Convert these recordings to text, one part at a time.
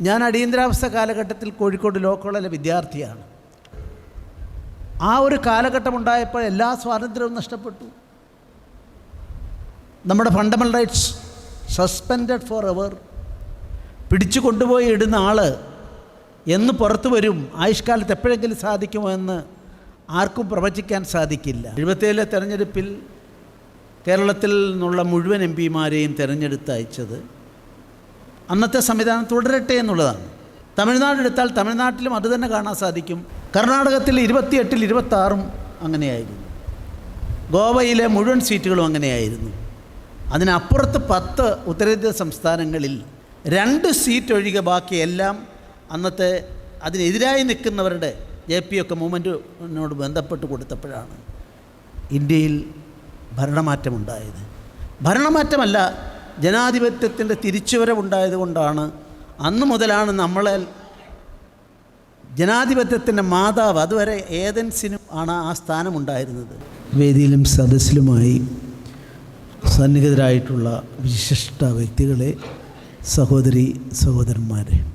ഞാൻ അടിയന്തരാവസ്ഥ കാലഘട്ടത്തിൽ കോഴിക്കോട് ലോ കോളേജിലെ വിദ്യാർത്ഥിയാണ്. ആ ഒരു കാലഘട്ടം ഉണ്ടായപ്പോൾ എല്ലാ സ്വാതന്ത്ര്യവും നഷ്ടപ്പെട്ടു. നമ്മുടെ fundamental rights suspended for ever പിടിച്ചു കൊണ്ടുപോയി ഇടുന്ന ആൾ എന്ന് പുറത്തു വരും ആയുഷ്കാലത്ത് എപ്പോഴെങ്കിലും സാധിക്കുമോ എന്ന് ആർക്കും പ്രവചിക്കാൻ സാധിക്കില്ല. എഴുപത്തേഴിലെ തെരഞ്ഞെടുപ്പിൽ കേരളത്തിൽ നിന്നുള്ള മുഴുവൻ എം പിമാരെയും തിരഞ്ഞെടുത്ത് അയച്ചത് അന്നത്തെ സംവിധാനം തുടരട്ടെ എന്നുള്ളതാണ്. തമിഴ്നാട് എടുത്താൽ തമിഴ്നാട്ടിലും അത് തന്നെ കാണാൻ സാധിക്കും. കർണാടകത്തിൽ ഇരുപത്തിയെട്ടിൽ ഇരുപത്താറും അങ്ങനെയായിരുന്നു. ഗോവയിലെ മുഴുവൻ സീറ്റുകളും അങ്ങനെയായിരുന്നു. അതിനപ്പുറത്ത് പത്ത് ഉത്തരേന്ത്യ സംസ്ഥാനങ്ങളിൽ രണ്ട് സീറ്റ് ഒഴികെ ബാക്കിയെല്ലാം അന്നത്തെ അതിനെതിരായി നിൽക്കുന്നവരുടെ ജെ പി ഒക്കെ മൂവ്മെന്റിനോട് ബന്ധപ്പെട്ട് കൊടുത്തപ്പോഴാണ് ഇന്ത്യയിൽ ഭരണമാറ്റമുണ്ടായത്. ഭരണമാറ്റമല്ല ജനാധിപത്യത്തിന്റെ തിരിച്ചുവരവുണ്ടായത് കൊണ്ടാണ് അന്ന് മുതലാണ് നമ്മളെ ജനാധിപത്യത്തിന്റെ മാതാവ് അതുവരെ ഏതൻസിനും ആണ് ആ സ്ഥാനമുണ്ടായിരുന്നത്. വേദിയിലും സദസ്സിലുമായി സന്നിഹിതരായിട്ടുള്ള വിശിഷ്ട വ്യക്തികളെ സഹോദരി സഹോദരന്മാരെ.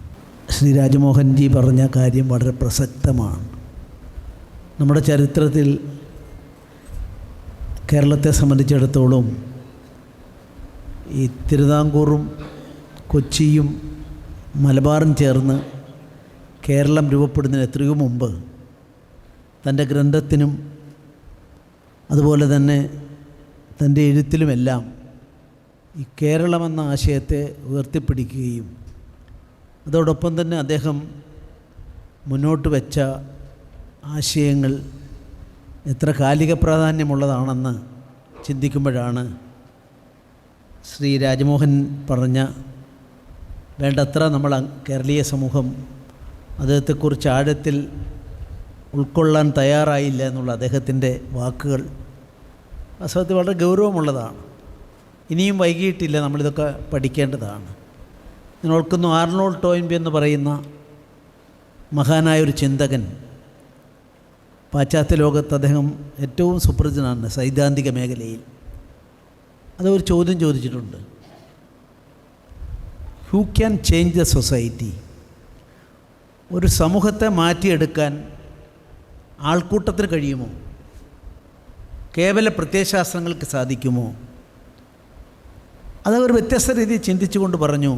ശ്രീ രാജമോഹൻജി പറഞ്ഞ കാര്യം വളരെ പ്രസക്തമാണ്. നമ്മുടെ ചരിത്രത്തിൽ കേരളത്തെ സംബന്ധിച്ചിടത്തോളം ഈ തിരുവിതാംകൂറും കൊച്ചിയും മലബാറും ചേർന്ന് കേരളം രൂപപ്പെടുന്നതിന് എത്രയോ മുമ്പ് തന്റെ ഗ്രന്ഥത്തിനും അതുപോലെ തന്നെ തന്റെ എഴുത്തിലുമെല്ലാം ഈ കേരളമെന്ന ആശയത്തെ ഉയർത്തിപ്പിടിക്കുകയും അതോടൊപ്പം തന്നെ അദ്ദേഹം മുന്നോട്ട് വെച്ച ആശയങ്ങൾ എത്ര കാലിക പ്രാധാന്യമുള്ളതാണെന്ന് ചിന്തിക്കുമ്പോഴാണ് ശ്രീ രാജമോഹൻ പറഞ്ഞ വേണ്ടത്ര നമ്മൾ കേരളീയ സമൂഹം അദ്ദേഹത്തെക്കുറിച്ച് ആഴത്തിൽ ഉൾക്കൊള്ളാൻ തയ്യാറായില്ല എന്നുള്ള അദ്ദേഹത്തിന്റെ വാക്കുകൾ വാസ്തവത്തിൽ വളരെ ഗൗരവമുള്ളതാണ്. ഇനിയും വൈകിയിട്ടില്ല നമ്മളിതൊക്കെ പഠിക്കേണ്ടതാണ്. ഞാൻ ഓർക്കുന്നു ആർണോൾ ടോയിൻബി എന്ന് പറയുന്ന മഹാനായ ഒരു ചിന്തകൻ പാശ്ചാത്യ ലോകത്ത് അദ്ദേഹം ഏറ്റവും സുപ്രസിദ്ധനാണ് സൈദ്ധാന്തിക മേഖലയിൽ. അത് ഒരു ചോദ്യം ചോദിച്ചിട്ടുണ്ട്. Who can change the society ഒരു സമൂഹത്തെ മാറ്റിയെടുക്കാൻ ആൾക്കൂട്ടത്തിന് കഴിയുമോ? കേവല പ്രത്യയശാസ്ത്രങ്ങൾക്ക് സാധിക്കുമോ? അത് ഒരു വ്യത്യസ്ത രീതിയിൽ ചിന്തിച്ചുകൊണ്ട് പറഞ്ഞു.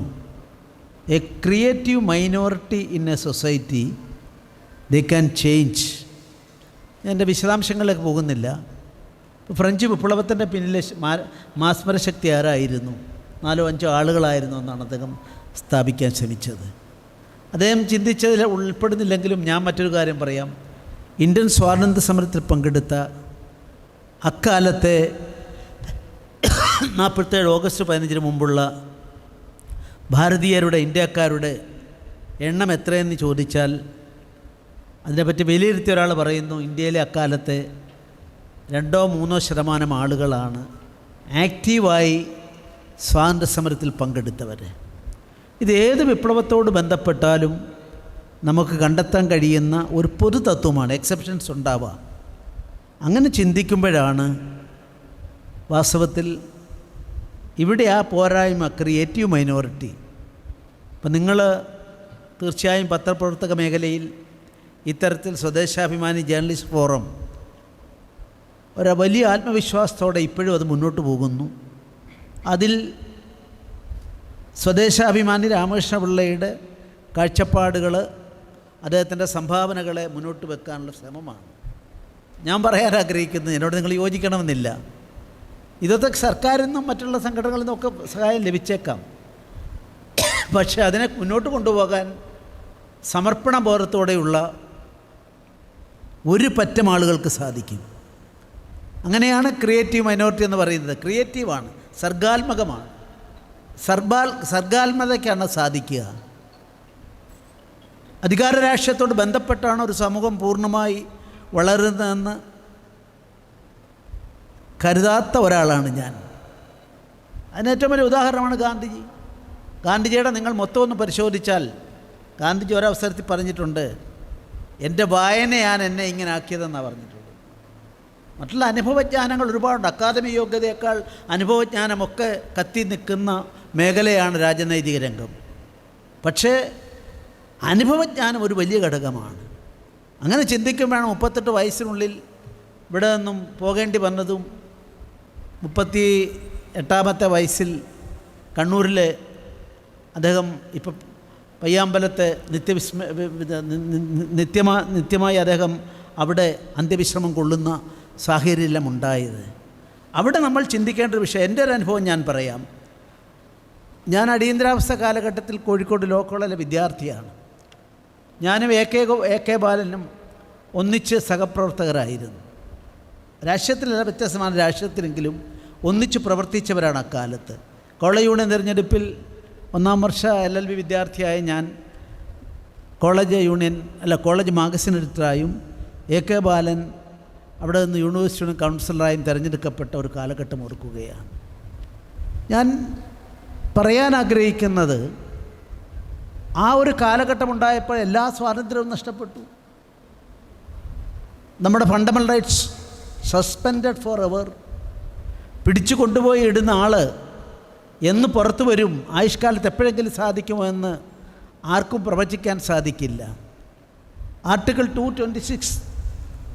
A creative minority in a society they can change എന്റെ വിശദാംശങ്ങളിലേക്ക് പോകുന്നില്ല. ഫ്രഞ്ച് വിപ്ലവത്തിന്റെ പിന്നിലെ മാസ്മര ശക്തി ആരായിരുന്നു? നാലോ അഞ്ചോ ആളുകളായിരുന്നു എന്നാണ് അദ്ദേഹം സ്ഥാപിക്കാൻ ശ്രമിച്ചത്. അദ്ദേഹം ചിന്തിച്ചതിൽ ഉൾപ്പെടുന്നില്ലെങ്കിലും ഞാൻ മറ്റൊരു കാര്യം പറയാം. ഇന്ത്യൻ സ്വാതന്ത്ര്യ സമരത്തിൽ പങ്കെടുത്ത അക്കാലത്തെ നാൽപ്പത്തേഴ് ഓഗസ്റ്റ് പതിനഞ്ചിന് മുമ്പുള്ള ഭാരതീയരുടെ ഇന്ത്യക്കാരുടെ എണ്ണം എത്രയെന്ന് ചോദിച്ചാൽ അതിനെപ്പറ്റി വിലയിരുത്തിയ ഒരാൾ പറയുന്നു ഇന്ത്യയിലെ അക്കാലത്തെ രണ്ടോ മൂന്നോ ശതമാനം ആളുകളാണ് ആക്റ്റീവായി സ്വാതന്ത്ര്യ സമരത്തിൽ പങ്കെടുത്തവർ ഇത് ഏത് വിപ്ലവത്തോട് ബന്ധപ്പെട്ടാലും നമുക്ക് കണ്ടെത്താൻ കഴിയുന്ന ഒരു പൊതു തത്വമാണ് എക്സെപ്ഷൻസ് ഉണ്ടാവുക. അങ്ങനെ ചിന്തിക്കുമ്പോഴാണ് വാസ്തവത്തിൽ ഇവിടെ ആ പോരായ്മ ക്രിയേറ്റീവ് മൈനോറിറ്റി അപ്പം നിങ്ങൾ തീർച്ചയായും പത്രപ്രവർത്തക മേഖലയിൽ ഇത്തരത്തിൽ സ്വദേശാഭിമാനി ജേർണലിസ്റ്റ് ഫോറം ഒരു വലിയ ആത്മവിശ്വാസത്തോടെ ഇപ്പോഴും അത് മുന്നോട്ട് പോകുന്നു. അതിൽ സ്വദേശാഭിമാനി രാമകൃഷ്ണ പിള്ളയുടെ കാഴ്ചപ്പാടുകൾ അദ്ദേഹത്തിന്റെ സംഭാവനകളെ മുന്നോട്ട് വെക്കാനുള്ള ശ്രമമാണ്. ഞാൻ പറയാൻ ആഗ്രഹിക്കുന്നത് എന്നോട് നിങ്ങൾ യോജിക്കണമെന്നില്ല. ഇതൊക്കെ സർക്കാരിൽ നിന്നും മറ്റുള്ള സംഘടനകളിൽ നിന്നൊക്കെ സഹായം ലഭിച്ചേക്കാം. പക്ഷേ അതിനെ മുന്നോട്ട് കൊണ്ടുപോകാൻ സമർപ്പണ ബോധത്തോടെയുള്ള ഒരു പറ്റം ആളുകൾക്ക് സാധിക്കും. അങ്ങനെയാണ് ക്രിയേറ്റീവ് മൈനോറിറ്റി എന്ന് പറയുന്നത്. ക്രിയേറ്റീവാണ് സർഗാത്മകമാണ്. സർബാൽ സർഗാത്മകതയ്ക്കാണ് സാധിക്കുക. അധികാര രാഷ്ട്രീയത്തോട് ബന്ധപ്പെട്ടാണ് ഒരു സമൂഹം പൂർണമായി വളരുന്നതെന്ന് കരുതാത്ത ഒരാളാണ് ഞാൻ. അതിന് ഏറ്റവും വലിയ ഉദാഹരണമാണ് ഗാന്ധിജി. ഗാന്ധിജിയുടെ നിങ്ങൾ മൊത്തം ഒന്ന് പരിശോധിച്ചാൽ ഗാന്ധിജി ഒരവസരത്തിൽ പറഞ്ഞിട്ടുണ്ട് എന്റെ വായനയാണ് എന്നെ ഇങ്ങനെ ആക്കിയതെന്നാണ് പറഞ്ഞിട്ടുള്ളത്. മറ്റുള്ള അനുഭവജ്ഞാനങ്ങൾ ഒരുപാടുണ്ട്. അക്കാദമി യോഗ്യതയേക്കാൾ അനുഭവജ്ഞാനമൊക്കെ കത്തി നിൽക്കുന്ന മേഖലയാണ് രാജനൈതിക രംഗം. പക്ഷേ അനുഭവജ്ഞാനം ഒരു വലിയ ഘടകമാണ്. അങ്ങനെ ചിന്തിക്കുമ്പോഴാണ് മുപ്പത്തെട്ട് വയസ്സിനുള്ളിൽ ഇവിടെ നിന്നും പോകേണ്ടി വന്നതും മുപ്പത്തി എട്ടാമത്തെ വയസ്സിൽ കണ്ണൂരിലെ അദ്ദേഹം ഇപ്പം പയ്യാമ്പലത്തെ നിത്യവിസ്മ നിത്യമാ നിത്യമായി അദ്ദേഹം അവിടെ അന്ത്യവിശ്രമം കൊള്ളുന്ന സാഹചര്യമെല്ലാം ഉണ്ടായത് അവിടെ നമ്മൾ ചിന്തിക്കേണ്ട ഒരു വിഷയം എന്റെ ഒരു അനുഭവം ഞാൻ പറയാം. ഞാൻ അടിയന്തരാവസ്ഥ കാലഘട്ടത്തിൽ കോഴിക്കോട് ലോ കോളേജിലെ വിദ്യാർത്ഥിയാണ്. ഞാനും എ കെ എ കെ ബാലനും ഒന്നിച്ച് സഹപ്രവർത്തകരായിരുന്നു. രാഷ്ട്രീയത്തിലല്ല വ്യത്യസ്തമാണ് രാഷ്ട്രീയത്തിലെങ്കിലും ഒന്നിച്ച് പ്രവർത്തിച്ചവരാണ് അക്കാലത്ത്. കോളേജ് യൂണിയൻ തിരഞ്ഞെടുപ്പിൽ ഒന്നാം വർഷ എൽ എൽ ബി വിദ്യാർത്ഥിയായ ഞാൻ കോളേജ് യൂണിയൻ അല്ല കോളേജ് മാഗസിൻ എഡിറ്ററായും എ കെ ബാലൻ അവിടെ നിന്ന് യൂണിവേഴ്സിറ്റിയുടെ കൗൺസിലറായും തിരഞ്ഞെടുക്കപ്പെട്ട ഒരു കാലഘട്ടം ഓർക്കുകയാണ്. ഞാൻ പറയാൻ ആഗ്രഹിക്കുന്നത് ആ ഒരു കാലഘട്ടം ഉണ്ടായപ്പോൾ എല്ലാ സ്വാതന്ത്ര്യവും നഷ്ടപ്പെട്ടു. നമ്മുടെ fundamental rights suspended for ever പിടിച്ചു കൊണ്ടുപോയി ഇടുന്ന ആൾ എന്ന് പുറത്തു വരും ആയുഷ്കാലത്ത് എപ്പോഴെങ്കിലും സാധിക്കുമോ എന്ന് ആർക്കും പ്രവചിക്കാൻ സാധിക്കില്ല. Article two twenty six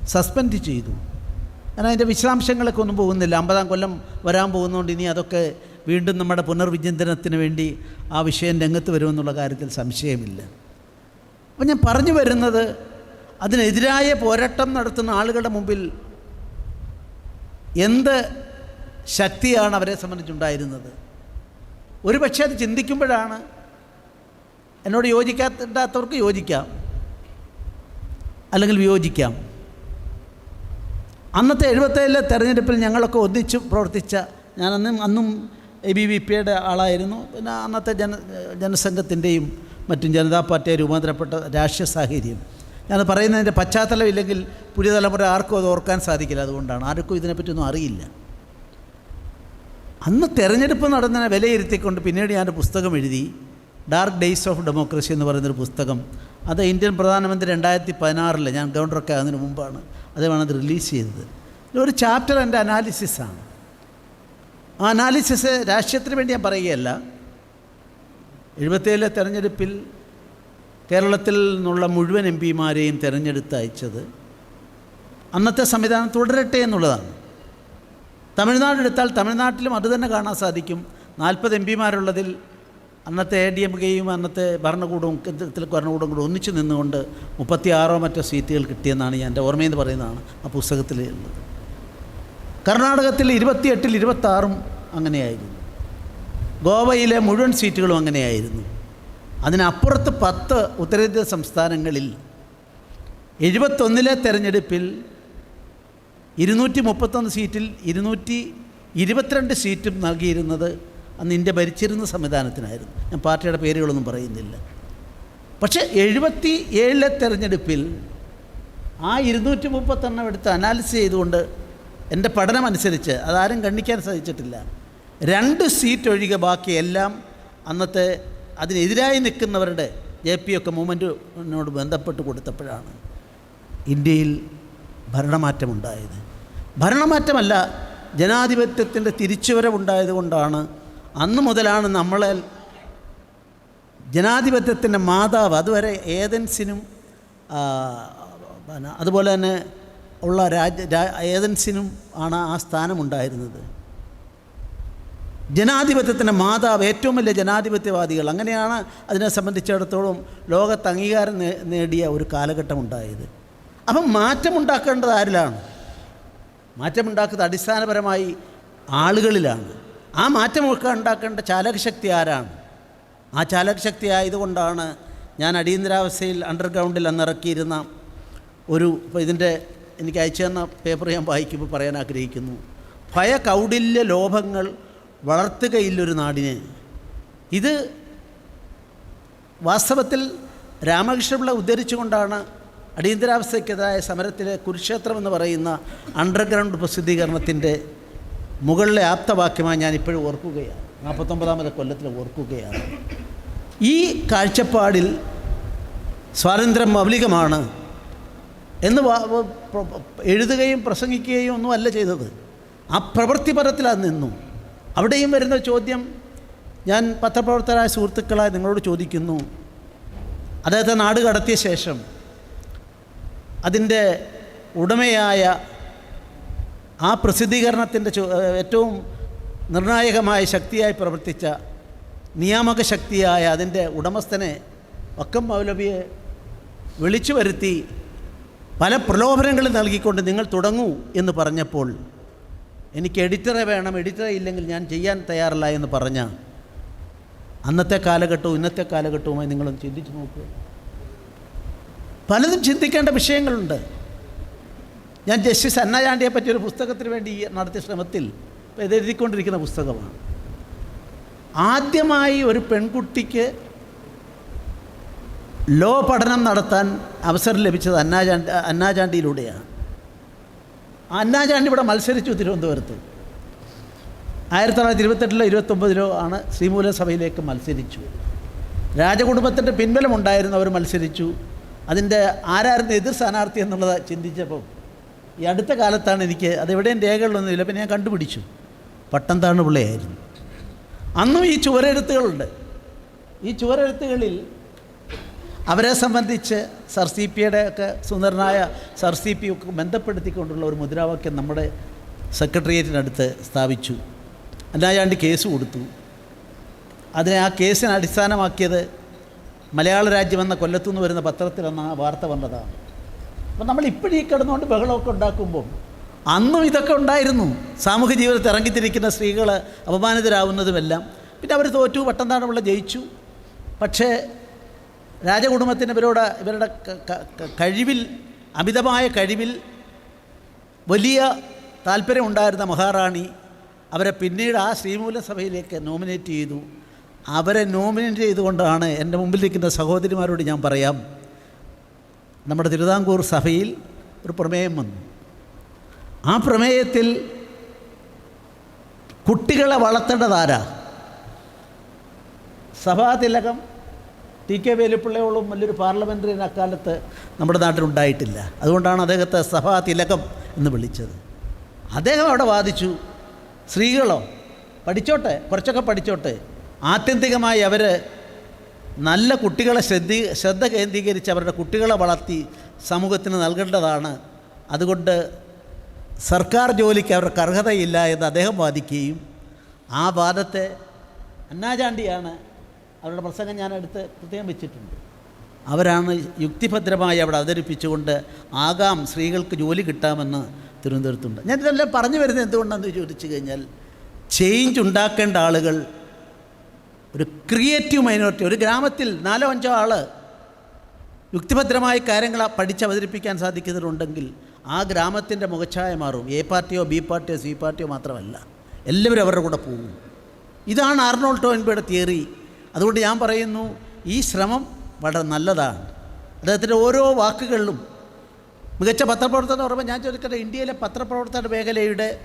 suspend ചെയ്തു. ഞാൻ അതിന്റെ വിശദാംശങ്ങളൊക്കെ ഒന്നും പോകുന്നില്ല. അമ്പതാം കൊല്ലം വരാൻ പോകുന്നതുകൊണ്ട് ഇനി അതൊക്കെ വീണ്ടും നമ്മുടെ പുനർവിചിന്തനത്തിന് വേണ്ടി ആ വിഷയം രംഗത്ത് വരുമെന്നുള്ള കാര്യത്തിൽ സംശയമില്ല. അപ്പം ഞാൻ പറഞ്ഞു വരുന്നത് അതിനെതിരായ പോരാട്ടം നടത്തുന്ന ആളുകളുടെ മുമ്പിൽ എന്ത് ശക്തിയാണ് അവരെ സംബന്ധിച്ചുണ്ടായിരുന്നത്? ഒരു പക്ഷേ അത് ചിന്തിക്കുമ്പോഴാണ് എന്നോട് യോജിക്കാത്തവർക്ക് യോജിക്കാം. അല്ലെങ്കിൽ വിയോജിക്കാം. അന്നത്തെ എഴുപത്തേഴിലെ തെരഞ്ഞെടുപ്പിൽ ഞങ്ങളൊക്കെ ഒന്നിച്ച് പ്രവർത്തിച്ച ഞാൻ അന്നും അന്നും എ ബി വി പിയുടെ ആളായിരുന്നു. പിന്നെ അന്നത്തെ ജന ജനസംഘത്തിന്റെയും മറ്റും ജനതാ പാർട്ടിയെ രൂപാന്തരപ്പെട്ട രാഷ്ട്രീയ സാഹചര്യം. ഞാൻ പറയുന്നതിന്റെ പശ്ചാത്തലം ഇല്ലെങ്കിൽ പുതിയ തലമുറ ആർക്കും അത് ഓർക്കാൻ സാധിക്കില്ല അതുകൊണ്ടാണ്. ആർക്കും ഇതിനെപ്പറ്റിയൊന്നും അറിയില്ല. അന്ന് തെരഞ്ഞെടുപ്പ് നടന്നതിനെ വിലയിരുത്തിക്കൊണ്ട് പിന്നീട് ഞാൻ പുസ്തകം എഴുതി. ഡാർക്ക് ഡേയ്സ് ഓഫ് ഡെമോക്രസി എന്ന് പറയുന്നൊരു പുസ്തകം. അത് ഇന്ത്യൻ പ്രധാനമന്ത്രി രണ്ടായിരത്തി പതിനാറിൽ ഞാൻ ഗവർണറൊക്കെ അതിന് മുമ്പാണ് അദ്ദേഹമാണ് അത് റിലീസ് ചെയ്തത്. ഒരു ചാപ്റ്റർ എന്റെ അനാലിസിസാണ് ആ അനാലിസിസ് രാഷ്ട്രീയത്തിന് വേണ്ടി ഞാൻ പറയുകയല്ല. എഴുപത്തേഴിലെ തെരഞ്ഞെടുപ്പിൽ കേരളത്തിൽ നിന്നുള്ള മുഴുവൻ എം പിമാരെയും തിരഞ്ഞെടുത്ത് അയച്ചത് അന്നത്തെ സംവിധാനം തുടരട്ടെ എന്നുള്ളതാണ്. തമിഴ്നാട് എടുത്താൽ തമിഴ്നാട്ടിലും അതുതന്നെ കാണാൻ സാധിക്കും. നാൽപ്പത് എം പിമാരുള്ളതിൽ അന്നത്തെ എ ഡി എം കെയും അന്നത്തെ ഭരണകൂടവും കേന്ദ്രത്തിലെ ഭരണകൂടവും കൂടെ ഒന്നിച്ചു നിന്നുകൊണ്ട് മുപ്പത്തിയാറോ മറ്റോ സീറ്റുകൾ കിട്ടിയെന്നാണ് ഞാൻ എന്റെ ഓർമ്മയെന്ന് പറയുന്നതാണ് ആ പുസ്തകത്തിൽ ഉള്ളത്. കർണാടകത്തിൽ ഇരുപത്തിയെട്ടിൽ ഇരുപത്താറും അങ്ങനെയായിരുന്നു. ഗോവയിലെ മുഴുവൻ സീറ്റുകളും അങ്ങനെയായിരുന്നു. അതിനപ്പുറത്ത് പത്ത് ഉത്തരേന്ത്യ സംസ്ഥാനങ്ങളിൽ എഴുപത്തൊന്നിലെ തെരഞ്ഞെടുപ്പിൽ ഇരുന്നൂറ്റി മുപ്പത്തൊന്ന് സീറ്റിൽ ഇരുന്നൂറ്റി ഇരുപത്തിരണ്ട് സീറ്റും നൽകിയിരുന്നത് അന്ന് ഇന്ത്യ ഭരിച്ചിരുന്ന സംവിധാനത്തിനായിരുന്നു. ഞാൻ പാർട്ടിയുടെ പേരുകളൊന്നും പറയുന്നില്ല. പക്ഷേ എഴുപത്തി ഏഴിലെ തെരഞ്ഞെടുപ്പിൽ ആ ഇരുന്നൂറ്റി മുപ്പത്തെണ്ണം എടുത്ത് അനാലിസ് ചെയ്തുകൊണ്ട് എന്റെ പഠനമനുസരിച്ച് അതാരും കണ്ണിക്കാൻ സാധിച്ചിട്ടില്ല. രണ്ട് സീറ്റ് ഒഴികെ ബാക്കിയെല്ലാം അന്നത്തെ അതിനെതിരായി നിൽക്കുന്നവരുടെ ജെ പി ഒക്കെ മൂവ്മെന്റിനോട് ബന്ധപ്പെട്ട് കൊടുത്തപ്പോഴാണ് ഇന്ത്യയിൽ ഭരണമാറ്റമുണ്ടായത്. ഭരണമാറ്റമല്ല ജനാധിപത്യത്തിന്റെ തിരിച്ചുവരവുണ്ടായത് കൊണ്ടാണ് അന്ന് മുതലാണ് നമ്മളെ ജനാധിപത്യത്തിന്റെ മാതാവ് അതുവരെ ഏതൻസിനും പിന്നെ അതുപോലെ തന്നെ ഉള്ള രാജ്യ ഏതൻസിനും ആണ് ആ സ്ഥാനമുണ്ടായിരുന്നത്. ജനാധിപത്യത്തിന്റെ മാതാവ് ഏറ്റവും വലിയ ജനാധിപത്യവാദികൾ. അങ്ങനെയാണ് അതിനെ സംബന്ധിച്ചിടത്തോളം ലോകത്ത് അംഗീകാരം നേടിയ ഒരു കാലഘട്ടം ഉണ്ടായത് അപ്പം മാറ്റമുണ്ടാക്കേണ്ടത് ആരിലാണ്? മാറ്റമുണ്ടാക്കുന്നത് അടിസ്ഥാനപരമായി ആളുകളിലാണ്. ആ മാറ്റമൊക്കെ ഉണ്ടാക്കേണ്ട ചാലകശക്തി ആരാണ്? ആ ചാലകശക്തി ആയതുകൊണ്ടാണ് ഞാൻ അടിയന്തരാവസ്ഥയിൽ അണ്ടർഗ്രൗണ്ടിൽ അന്നിറക്കിയിരുന്ന ഒരു ഇപ്പോൾ ഇതിന്റെ എനിക്ക് അയച്ചു തന്ന പേപ്പർ ഞാൻ വായിക്കുമ്പോൾ പറയാൻ ആഗ്രഹിക്കുന്നു. ഭയ കൗടില്യ ലോഭങ്ങൾ വളർത്തുകയില്ലൊരു നാടിനെ. ഇത് വാസ്തവത്തിൽ രാമകൃഷ്ണപിള്ള ഉദ്ധരിച്ചുകൊണ്ടാണ് അടിയന്തരാവസ്ഥയ്ക്കെതിരായ സമരത്തിലെ കുരുക്ഷേത്രം എന്ന് പറയുന്ന അണ്ടർഗ്രൗണ്ട് പ്രസിദ്ധീകരണത്തിന്റെ മുകളിലെ ആപ്തവാക്യമായി ഞാൻ ഇപ്പോഴും ഓർക്കുകയാണ്. നാൽപ്പത്തൊമ്പതാമത്തെ കൊല്ലത്തിൽ ഓർക്കുകയാണ്. ഈ കാഴ്ചപ്പാടിൽ സ്വാതന്ത്ര്യം മൗലികമാണ് എന്ന് എഴുതുകയും പ്രസംഗിക്കുകയും ഒന്നും അല്ല ചെയ്തത്. ആ പ്രവൃത്തിപരത്തിൽ അത് നിന്നു. അവിടെയും വരുന്ന ചോദ്യം ഞാൻ പത്രപ്രവർത്തകരായ സുഹൃത്തുക്കളായി നിങ്ങളോട് ചോദിക്കുന്നു. അദ്ദേഹത്തെ നാട് കടത്തിയ ശേഷം അതിന്റെ ഉടമയായ ആ പ്രസിദ്ധീകരണത്തിന്റെ ഏറ്റവും നിർണായകമായ ശക്തിയായി പ്രവർത്തിച്ച നിയാമക ശക്തിയായ അതിന്റെ ഉടമസ്ഥനെ വക്കം മൗലവിയെ വിളിച്ചു വരുത്തി പല പ്രലോഭനങ്ങളും നൽകിക്കൊണ്ട് നിങ്ങൾ തുടങ്ങൂ എന്ന് പറഞ്ഞപ്പോൾ എനിക്ക് എഡിറ്ററെ വേണം എഡിറ്ററെ ഇല്ലെങ്കിൽ ഞാൻ ചെയ്യാൻ തയ്യാറല്ല എന്ന് പറഞ്ഞ അന്നത്തെ കാലഘട്ടവും ഇന്നത്തെ കാലഘട്ടവുമായി നിങ്ങളൊന്ന് ചിന്തിച്ച് നോക്കുക പലതും ചിന്തിക്കേണ്ട വിഷയങ്ങളുണ്ട്. ഞാൻ ജസ്റ്റിസ് പറ്റിയ ഒരു പുസ്തകത്തിന് വേണ്ടി നടത്തിയ ശ്രമത്തിൽ ഇത് എഴുതിക്കൊണ്ടിരിക്കുന്ന പുസ്തകമാണ്. ആദ്യമായി ഒരു പെൺകുട്ടിക്ക് ലോ പഠനം നടത്താൻ അവസരം ലഭിച്ചത് അന്നാചാണ്ടി അന്നാചാണ്ടിയിലൂടെയാണ് അന്നാചാണ്ടി ഇവിടെ മത്സരിച്ചു തിരുവനന്തപുരത്ത്. ആയിരത്തി തൊള്ളായിരത്തി ഇരുപത്തെട്ടിലോ ഇരുപത്തൊമ്പതിലോ ആണ് ശ്രീമൂല സഭയിലേക്ക് മത്സരിച്ചു. രാജകുടുംബത്തിന്റെ പിൻബലമുണ്ടായിരുന്നു അവർ മത്സരിച്ചു. അതിന്റെ ആരായിരുന്നു എതിർ സ്ഥാനാർത്ഥി എന്നുള്ളത് ചിന്തിച്ചപ്പോൾ ഈ അടുത്ത കാലത്താണ് എനിക്ക് അതെവിടെയും രേഖകളൊന്നുമില്ല പിന്നെ ഞാൻ കണ്ടുപിടിച്ചു. പട്ടം താണു പിള്ളയായിരുന്നു. അന്നും ഈ ചുവരെഴുത്തുകളുണ്ട്. ഈ ചുവരെഴുത്തുകളിൽ അവരെ സംബന്ധിച്ച് സർ സി പിയുടെ ഒക്കെ സുന്ദരനായ സർ സി പി ഒക്കെ ബന്ധപ്പെടുത്തിക്കൊണ്ടുള്ള ഒരു മുദ്രാവാക്യം നമ്മുടെ സെക്രട്ടേറിയറ്റിനടുത്ത് സ്ഥാപിച്ചു. അല്ലായാണ്ട് കേസ് കൊടുത്തു. അതിനെ ആ കേസിനെ അടിസ്ഥാനമാക്കിയത് മലയാള രാജ്യം എന്ന കൊല്ലത്തുനിന്ന് വരുന്ന പത്രത്തിലെന്ന വാർത്ത വന്നതാണ്. അപ്പം നമ്മൾ ഇപ്പോഴീ കിടന്നുകൊണ്ട് ബഹളമൊക്കെ ഉണ്ടാക്കുമ്പോൾ അന്നും ഇതൊക്കെ ഉണ്ടായിരുന്നു. സാമൂഹ്യ ജീവിതത്തിൽ ഇറങ്ങിത്തിരിക്കുന്ന സ്ത്രീകൾ അപമാനിതരാകുന്നതുമെല്ലാം പിന്നെ അവർ തോറ്റു പട്ടന്താണമുള്ള ജയിച്ചു. പക്ഷേ രാജകുടുംബത്തിന് ഇവരോട് ഇവരുടെ കഴിവിൽ അമിതമായ കഴിവിൽ വലിയ താല്പര്യമുണ്ടായിരുന്ന മഹാറാണി അവരെ പിന്നീട് ആ ശ്രീമൂല സഭയിലേക്ക് നോമിനേറ്റ് ചെയ്തു. അവരെ നോമിനേറ്റ് ചെയ്തുകൊണ്ടാണ് എന്റെ മുമ്പിലിരിക്കുന്ന സഹോദരിമാരോട് ഞാൻ പറയാം. നമ്മുടെ തിരുവിതാംകൂർ സഭയിൽ ഒരു പ്രമേയം വന്നു. ആ പ്രമേയത്തിൽ കുട്ടികളെ വളർത്തേണ്ടതാരാ സഭാതിലകം ടി കെ വേലുപ്പിള്ളയോളം വലിയൊരു പാർലമെന്ററിയൻ അക്കാലത്ത് നമ്മുടെ നാട്ടിലുണ്ടായിട്ടില്ല അതുകൊണ്ടാണ് അദ്ദേഹത്തെ സഭാ തിലകം എന്ന് വിളിച്ചത്. അദ്ദേഹം അവിടെ വാദിച്ചു സ്ത്രീകളോ പഠിച്ചോട്ടെ കുറച്ചൊക്കെ പഠിച്ചോട്ടെ. ആത്യന്തികമായി അവർ നല്ല കുട്ടികളെ ശ്രദ്ധ ശ്രദ്ധ കേന്ദ്രീകരിച്ച് അവരുടെ കുട്ടികളെ വളർത്തി സമൂഹത്തിന് നൽകേണ്ടതാണ്. അതുകൊണ്ട് സർക്കാർ ജോലിക്ക് അവർക്ക് അർഹതയില്ല എന്ന് അദ്ദേഹം വാദിക്കുകയും ആ വാദത്തെ അന്നാചാണ്ടിയാണ് അവരുടെ പ്രസംഗം ഞാൻ എടുത്ത് പ്രത്യേകം വെച്ചിട്ടുണ്ട്. അവരാണ് യുക്തിഭദ്രമായി അവിടെ അവതരിപ്പിച്ചുകൊണ്ട് ആകാം സ്ത്രീകൾക്ക് ജോലി കിട്ടാമെന്ന് തിരുവനന്തപുരത്തുണ്ട്. ഞാൻ ഇതെല്ലാം പറഞ്ഞു വരുന്നത് എന്തുകൊണ്ടാണെന്ന് ചോദിച്ചു കഴിഞ്ഞാൽ ചേഞ്ച് ഉണ്ടാക്കേണ്ട ആളുകൾ ഒരു ക്രിയേറ്റീവ് മൈനോറിറ്റി ഒരു ഗ്രാമത്തിൽ നാലോ അഞ്ചോ ആൾ യുക്തിഭദ്രമായ കാര്യങ്ങൾ പഠിച്ച് അവതരിപ്പിക്കാൻ സാധിക്കുന്നുണ്ടെങ്കിൽ ആ ഗ്രാമത്തിന്റെ മുഖച്ഛായ മാറും. എ പാർട്ടിയോ ബി പാർട്ടിയോ സി പാർട്ടിയോ മാത്രമല്ല. എല്ലാവരും അവരുടെ കൂടെ പോകും. ഇതാണ് ആർണോൾഡ് ടോയിൻബിയുടെ തിയറി. അതുകൊണ്ട് ഞാൻ പറയുന്നു ഈ ശ്രമം വളരെ നല്ലതാണ്. അദ്ദേഹത്തിന്റെ ഓരോ വാക്കുകളിലും മികച്ച പത്രപ്രവർത്തനം എന്ന് പറയുമ്പോൾ ഞാൻ ചോദിക്കട്ടെ ഇന്ത്യയിലെ പത്രപ്രവർത്തന മേഖലയുടെ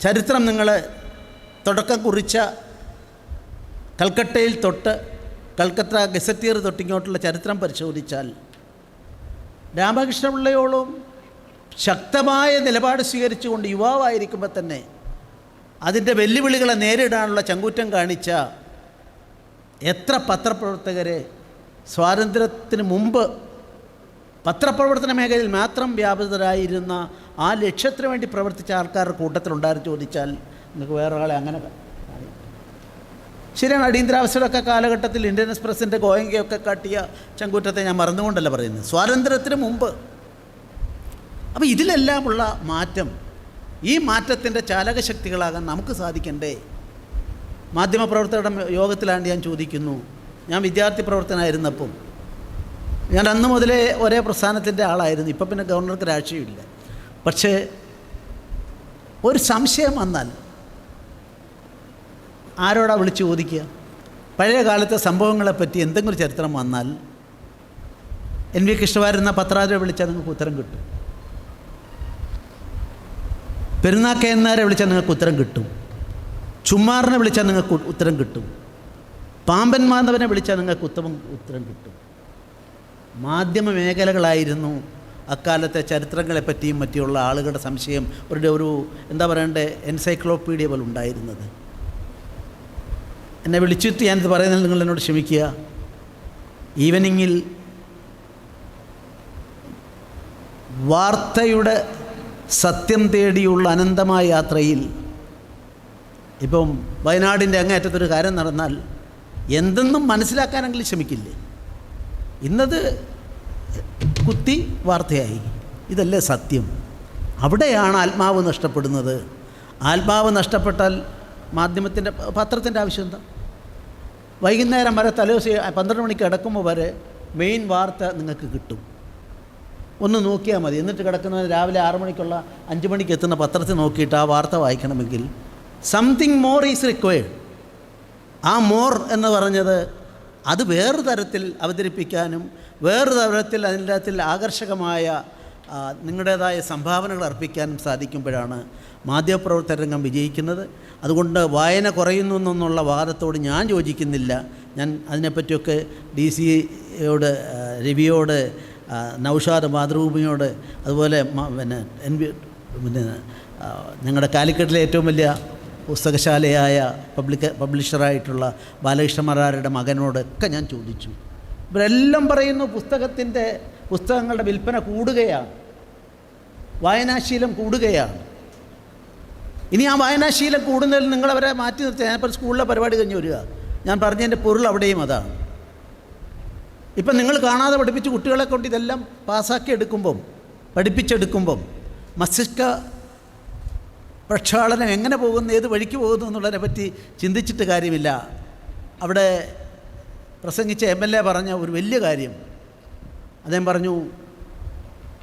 ചരിത്രം നിങ്ങൾ തുടക്കം കുറിച്ച കൽക്കട്ടയിൽ തൊട്ട് കൽക്കത്ത ഗസറ്റിയർ തൊട്ടിങ്ങോട്ടുള്ള ചരിത്രം പരിശോധിച്ചാൽ രാമകൃഷ്ണപിള്ളയോളം ശക്തമായ നിലപാട് സ്വീകരിച്ചുകൊണ്ട് യുവാവായിരിക്കുമ്പോൾ തന്നെ അതിന്റെ വെല്ലുവിളികളെ നേരിടാനുള്ള ചങ്കൂറ്റം കാണിച്ച എത്ര പത്രപ്രവർത്തകരെ സ്വാതന്ത്ര്യത്തിന് മുമ്പ് പത്രപ്രവർത്തന മേഖലയിൽ മാത്രം വ്യാപൃതരായിരുന്ന ആ ലക്ഷ്യത്തിന് വേണ്ടി പ്രവർത്തിച്ച ആൾക്കാരുടെ കൂട്ടത്തിലുണ്ടായിരുന്നു ചോദിച്ചാൽ നിങ്ങൾക്ക് വേറെ ആളെ അങ്ങനെ. ശരിയാണ് അടിയന്തരാവസ്ഥയുടെ കാലഘട്ടത്തിൽ ഇന്ത്യൻ എക്സ്പ്രസിന്റെ ഗോയങ്കയൊക്കെ കാട്ടിയ ചങ്കൂറ്റത്തെ ഞാൻ മറന്നുകൊണ്ടല്ല പറയുന്നത്. സ്വാതന്ത്ര്യത്തിന് മുമ്പ്. അപ്പോൾ ഇതിലെല്ലാമുള്ള മാറ്റം ഈ മാറ്റത്തിന്റെ ചാലകശക്തികളാകാൻ നമുക്ക് സാധിക്കണ്ടേ? മാധ്യമപ്രവർത്തകരുടെ യോഗത്തിലാണ്ട് ഞാൻ ചോദിക്കുന്നു. ഞാൻ വിദ്യാർത്ഥി പ്രവർത്തനമായിരുന്നപ്പം ഞാൻ അന്ന് മുതലേ ഒരേ പ്രസ്ഥാനത്തിന്റെ ആളായിരുന്നു. ഇപ്പം പിന്നെ ഗവർണർക്ക് രാഷ്ട്രീയമില്ല. പക്ഷേ ഒരു സംശയം വന്നാൽ ആരോടാ വിളിച്ച് ചോദിക്കുക? പഴയ കാലത്തെ സംഭവങ്ങളെപ്പറ്റി എന്തെങ്കിലും ചരിത്രം വന്നാൽ എൻ വി കൃഷ്ണവാരൻ എന്ന വിളിച്ചാൽ നിങ്ങൾക്ക് ഉത്തരം കിട്ടും. പെരുന്നാക്കയന്മാരെ വിളിച്ചാൽ നിങ്ങൾക്ക് ഉത്തരം കിട്ടും. ചുമ്മാറിനെ വിളിച്ചാൽ നിങ്ങൾക്ക് ഉത്തരം കിട്ടും. പാമ്പൻ മാധവനെ വിളിച്ചാൽ നിങ്ങൾക്ക് ഉത്തമം ഉത്തരം കിട്ടും. മാധ്യമ മേഖലകളായിരുന്നു അക്കാലത്തെ ചരിത്രങ്ങളെപ്പറ്റിയും മറ്റുള്ള ആളുകളുടെ സംശയം. ഒരു ഒരു എന്താ പറയണ്ടേ? എൻസൈക്ലോപ്പീഡിയ പോലെ ഉണ്ടായിരുന്നത് എന്നെ വിളിച്ചിട്ട് ഞാനിത് പറയുന്നതിൽ നിങ്ങൾ എന്നോട് ക്ഷമിക്കുക. ഈവനിങ്ങിൽ വാർത്തയുടെ സത്യം തേടിയുള്ള അനന്തമായ യാത്രയിൽ ഇപ്പം വയനാടിന്റെ അങ്ങേറ്റത്തൊരു കാര്യം നടന്നാൽ എന്തെന്നും മനസ്സിലാക്കാനെങ്കിലും ശ്രമിക്കില്ലേ ഇന്നത് കുത്തി വാർത്തയായി. ഇതല്ലേ സത്യം. അവിടെയാണ് ആത്മാവ് നഷ്ടപ്പെടുന്നത്. ആത്മാവ് നഷ്ടപ്പെട്ടാൽ മാധ്യമത്തിന്റെ പത്രത്തിന്റെ ആവശ്യം എന്താ? വൈകുന്നേരം വരെ തലേദിവസം പന്ത്രണ്ട് മണിക്ക് കിടക്കുമ്പോൾ വരെ മെയിൻ വാർത്ത നിങ്ങൾക്ക് കിട്ടും. ഒന്ന് നോക്കിയാൽ മതി. എന്നിട്ട് കിടക്കുന്നത് രാവിലെ ആറു മണിക്കുള്ള അഞ്ച് മണിക്ക് എത്തുന്ന പത്രത്തിൽ നോക്കിയിട്ട് ആ വാർത്ത വായിക്കണമെങ്കിൽ സംതിങ് മോർ ഈസ് റിക്വയർഡ് ആ മോർ എന്ന് പറഞ്ഞത് അത് വേറൊരു തരത്തിൽ അവതരിപ്പിക്കാനും വേറൊരു തരത്തിൽ അതിന്റെ അകത്തിൽ ആകർഷകമായ നിങ്ങളുടേതായ സംഭാവനകൾ അർപ്പിക്കാനും സാധിക്കുമ്പോഴാണ് മാധ്യമപ്രവർത്തന രംഗം വിജയിക്കുന്നത്. അതുകൊണ്ട് വായന കുറയുന്നു എന്നുള്ള വാദത്തോട് ഞാൻ യോജിക്കുന്നില്ല. ഞാൻ അതിനെപ്പറ്റിയൊക്കെ ഡി സിയോട് രവിയോട് നൗഷാദ് മാതൃഭൂമിയോട് അതുപോലെ പിന്നെ എൻ പിന്നെ ഞങ്ങളുടെ കാലിക്കറ്റിലെ ഏറ്റവും വലിയ പുസ്തകശാലയായ പബ്ലിക് പബ്ലിഷറായിട്ടുള്ള ബാലകൃഷ്ണ മറാരുടെ മകനോടൊക്കെ ഞാൻ ചോദിച്ചു. ഇവരെല്ലാം പറയുന്നു പുസ്തകത്തിന്റെ പുസ്തകങ്ങളുടെ വിൽപ്പന കൂടുകയാണ്. വായനാശീലം കൂടുകയാണ്. ഇനി ആ വായനാശീലം കൂടുന്നതിൽ നിങ്ങളവരെ മാറ്റി നിർത്തി. ഞാനിപ്പോൾ സ്കൂളിലെ പരിപാടി കഴിഞ്ഞ് വരിക. ഞാൻ പറഞ്ഞതിന്റെ പൊരുൾ അവിടെയും അതാണ്. ഇപ്പം നിങ്ങൾ കാണാതെ പഠിപ്പിച്ച് കുട്ടികളെ കൊണ്ട് ഇതെല്ലാം പാസ്സാക്കി എടുക്കുമ്പം പഠിപ്പിച്ചെടുക്കുമ്പം മസ്തിഷ്ക പ്രക്ഷാളനം എങ്ങനെ പോകുന്നു ഏത് വഴിക്ക് പോകുന്നു എന്നുള്ളതിനെ പറ്റി ചിന്തിച്ചിട്ട് കാര്യമില്ല. അവിടെ പ്രസംഗിച്ച എം എൽ എ പറഞ്ഞ ഒരു വലിയ കാര്യം. അദ്ദേഹം പറഞ്ഞു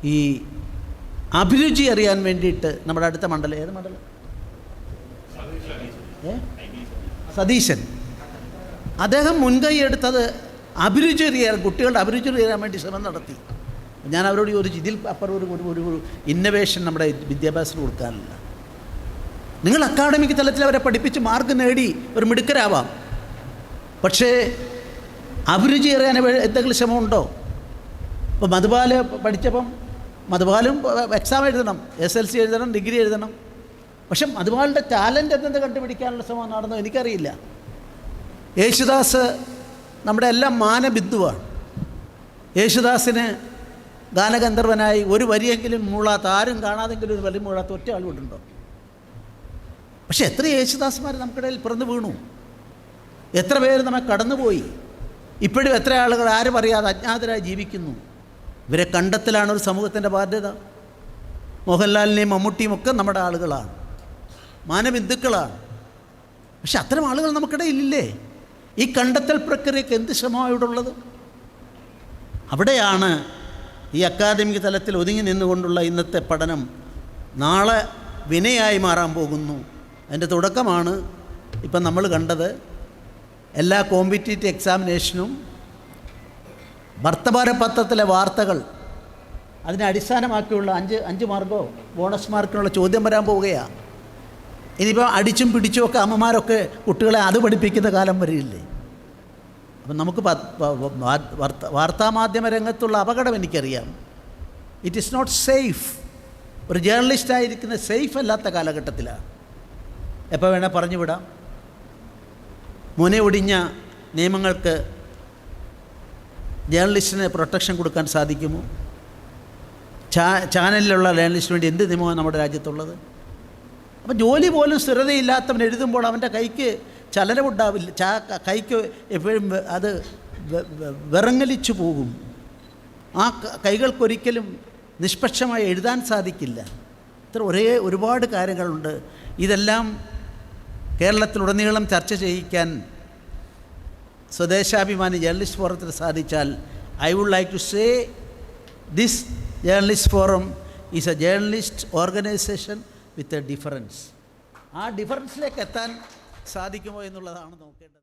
ഈ അഭിരുചി അറിയാൻ വേണ്ടിയിട്ട് നമ്മുടെ അടുത്ത മണ്ഡലം ഏത് മണ്ഡലം? സതീശൻ. അദ്ദേഹം മുൻകൈ എടുത്തത് അഭിരുചി അറിയാൻ കുട്ടികളുടെ അഭിരുചി അറിയാൻ വേണ്ടി ശ്രമം നടത്തി. ഞാൻ അവരോട് ചോദിച്ചു ഇതിൽ അപ്പുറം ഒരു ഒരു ഒരു ഇന്നവേഷൻ നമ്മുടെ വിദ്യാഭ്യാസത്തിന് കൊടുക്കാനില്ല. നിങ്ങൾ അക്കാഡമിക് തലത്തിൽ അവരെ പഠിപ്പിച്ച് മാർക്ക് നേടി ഒരു മിടുക്കരാവാം. പക്ഷേ അഭിരുചി അറിയാൻ എന്തെങ്കിലും ശ്രമമുണ്ടോ? ഇപ്പോൾ മധുപാൽ പഠിച്ചപ്പം മധുപാലും എക്സാം എഴുതണം എസ് എൽ സി എഴുതണം ഡിഗ്രി എഴുതണം. പക്ഷെ മധുപാലിന്റെ ടാലന്റ് എന്തെന്ന് കണ്ടുപിടിക്കാനുള്ള ശ്രമം നടന്നോ എനിക്കറിയില്ല. യേശുദാസ് നമ്മുടെ എല്ലാം മാനബിന്ദുവാണ്. യേശുദാസിന് ഗാനഗന്ധർവനായി ഒരു വരിയെങ്കിലും മൂളാത്ത ആരും കാണാതെങ്കിലും ഒരു വലിയ മൂളാത്ത ഒറ്റ ആളുകൊണ്ടുണ്ടോ പക്ഷെ എത്ര യേശുദാസ്മാർ നമുക്കിടയിൽ പിറന്നു വീണു. എത്ര പേര് നമ്മെ കടന്നുപോയി. ഇപ്പോഴും എത്ര ആളുകൾ ആരും അറിയാതെ അജ്ഞാതരായി ജീവിക്കുന്നു. ഇവരെ കണ്ടെത്തലാണ് ഒരു സമൂഹത്തിന്റെ ബാധ്യത. മോഹൻലാലിനെയും മമ്മൂട്ടിയും ഒക്കെ നമ്മുടെ ആളുകളാണ്. മാനബിന്ദുക്കളാണ്. പക്ഷെ അത്തരം ആളുകൾ നമുക്കിടയിലില്ലേ? ഈ കണ്ടെത്തൽ പ്രക്രിയക്ക് എന്ത് ഉള്ളത് അവിടെയാണ് ഈ അക്കാദമിക് തലത്തിൽ ഒതുങ്ങി നിന്നുകൊണ്ടുള്ള ഇന്നത്തെ പഠനം നാളെ വിനയായി മാറാൻ പോകുന്നു. അതിന്റെ തുടക്കമാണ് ഇപ്പം നമ്മൾ കണ്ടത് എല്ലാ കോമ്പറ്റീറ്റീവ് എക്സാമിനേഷനും വർത്തമാന പത്രത്തിലെ വാർത്തകൾ അതിനെ അടിസ്ഥാനമാക്കിയുള്ള അഞ്ച് അഞ്ച് മാർക്കോ ബോണസ് മാർക്കിനുള്ള ചോദ്യം വരാൻ പോവുകയാണ് ഇനിയിപ്പോൾ അടിച്ചും പിടിച്ചും ഒക്കെ അമ്മമാരൊക്കെ കുട്ടികളെ അത് പഠിപ്പിക്കുന്ന കാലം വരില്ലേ അപ്പം നമുക്ക് വാർത്താ മാധ്യമ വാർത്താമാധ്യമ രംഗത്തുള്ള അപകടം എനിക്കറിയാം. ഇറ്റ് ഈസ് നോട്ട് സേഫ് ഒരു ജേർണലിസ്റ്റായിരിക്കുന്ന സേഫ് അല്ലാത്ത കാലഘട്ടത്തിലാണ് എപ്പോൾ വേണേൽ പറഞ്ഞു വിടാം മുനയൊടിഞ്ഞ നിയമങ്ങൾക്ക് ജേർണലിസ്റ്റിന് പ്രൊട്ടക്ഷൻ കൊടുക്കാൻ സാധിക്കുമോ? ചാ ചാനലിലുള്ള ജേർണലിസ്റ്റിന് വേണ്ടി എന്ത് നിയമമാണ് നമ്മുടെ രാജ്യത്തുള്ളത്? അപ്പം ജോലി പോലും സ്ഥിരതയില്ലാത്തവൻ എഴുതുമ്പോൾ അവന്റെ കൈക്ക് ചലനമുണ്ടാവില്ല ചാ കൈക്ക് എപ്പോഴും അത് വിറങ്ങലിച്ചു പോകും. ആ കൈകൾക്കൊരിക്കലും നിഷ്പക്ഷമായി എഴുതാൻ സാധിക്കില്ല. ഇത്ര ഒരേ ഒരുപാട് കാര്യങ്ങളുണ്ട്. ഇതെല്ലാം കേരളത്തിലുടനീളം ചർച്ച ചെയ്യിക്കാൻ സ്വദേശാഭിമാനി ജേർണലിസ്റ്റ് ഫോറത്തിന് സാധിച്ചാൽ I would like to say this journalist forum is a journalist organisation with a difference ആ ഡിഫറൻസിലേക്ക് എത്താൻ സാധിക്കുമോ എന്നുള്ളതാണ് നോക്കേണ്ടത്.